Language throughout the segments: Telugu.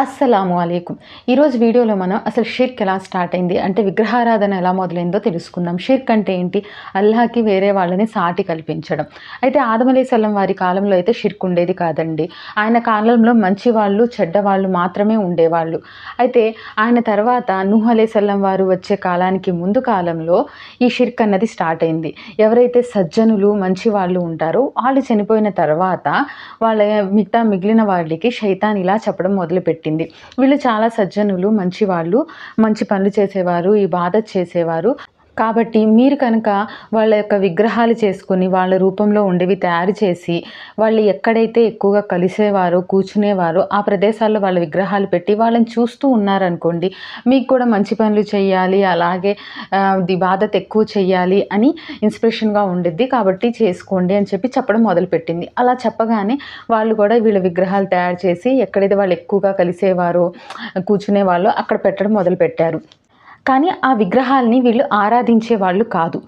అస్సలాము అలైకుం. ఈరోజు వీడియోలో మనం అసలు షిర్క్ ఎలా స్టార్ట్ అయింది అంటే విగ్రహారాధన ఎలా మొదలైందో తెలుసుకుందాం. షిర్క్ అంటే ఏంటి? అల్లాహకి వేరే వాళ్ళని సాటి కల్పించడం. అయితే ఆదమలేసల్లం వారి కాలంలో అయితే షిర్క్ ఉండేది కాదండి. ఆయన కాలంలో మంచి వాళ్ళు చెడ్డవాళ్ళు మాత్రమే ఉండేవాళ్ళు. అయితే ఆయన తర్వాత నూహ్ అలేసల్లం వారు వచ్చే కాలానికి ముందు కాలంలో ఈ షిర్క్ అన్నది స్టార్ట్ అయింది. ఎవరైతే సజ్జనులు మంచి వాళ్ళు ఉంటారో వాళ్ళు చనిపోయిన తర్వాత వాళ్ళ మిగతా మిగిలిన వాళ్ళకి శైతాన్ ఇలా చెప్పడం మొదలుపెట్టి పెట్టింది. వీళ్ళు చాలా సజ్జనులు మంచి వాళ్ళు మంచి పనులు చేసేవారు ఈ బాధ చేసేవారు. కాబట్టి మీరు కనుక వాళ్ళ యొక్క విగ్రహాలు చేసుకొని వాళ్ళ రూపంలో ఉండేవి తయారు చేసి వాళ్ళు ఎక్కడైతే ఎక్కువగా కలిసేవారో కూర్చునేవారో ఆ ప్రదేశాల్లో వాళ్ళ విగ్రహాలు పెట్టి వాళ్ళని చూస్తూ ఉన్నారనుకోండి మీకు కూడా మంచి పనులు చేయాలి అలాగే ది బాధత ఎక్కువ చేయాలి అని ఇన్స్పిరేషన్గా ఉండిద్ది కాబట్టి చేసుకోండి అని చెప్పి చెప్పడం మొదలుపెట్టింది. అలా చెప్పగానే వాళ్ళు కూడా వీళ్ళ విగ్రహాలు తయారు చేసి ఎక్కడైతే వాళ్ళు ఎక్కువగా కలిసేవారో కూర్చునేవాళ్ళో అక్కడ పెట్టడం మొదలుపెట్టారు. కానీ ఆ విగ్రహాల్ని వీళ్ళు ఆరాధించే వాళ్ళు కాదు.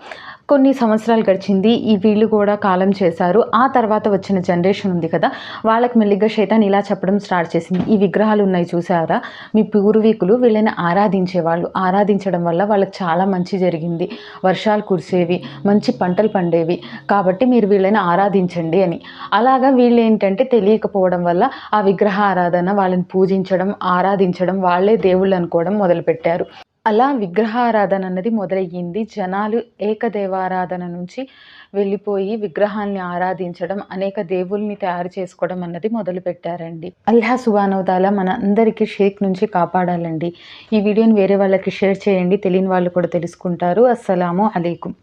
కొన్ని సంవత్సరాలు గడిచింది ఈ వీళ్ళు కూడా కాలం చేశారు. ఆ తర్వాత వచ్చిన జనరేషన్ ఉంది కదా వాళ్ళకి మెల్లిగా శైతాన్ ఇలా చెప్పడం స్టార్ట్ చేసింది. ఈ విగ్రహాలు ఉన్నాయి చూసారా? మీ పూర్వీకులు వీళ్ళని ఆరాధించేవాళ్ళు ఆరాధించడం వల్ల వాళ్ళకి చాలా మంచి జరిగింది. వర్షాలు కురిసేవి మంచి పంటలు పండేవి. కాబట్టి మీరు వీళ్ళని ఆరాధించండి అని. అలాగా వీళ్ళు ఏంటంటే తెలియకపోవడం వల్ల ఆ విగ్రహ ఆరాధన వాళ్ళని పూజించడం ఆరాధించడం వాళ్ళే దేవుళ్ళు అనుకోవడం మొదలుపెట్టారు. అలా విగ్రహారాధన అన్నది మొదలయ్యింది. జనాలు ఏకదేవారాధన నుంచి వెళ్ళిపోయి విగ్రహాల్ని ఆరాధించడం అనేక దేవుల్ని తయారు చేసుకోవడం అన్నది మొదలు పెట్టారండి అల్లా సుబానవతాల మన అందరికీ షేక్ నుంచి కాపాడాలండి. ఈ వీడియోని వేరే వాళ్ళకి షేర్ చేయండి. తెలియని వాళ్ళు కూడా తెలుసుకుంటారు. అస్సలాము అలైకుం.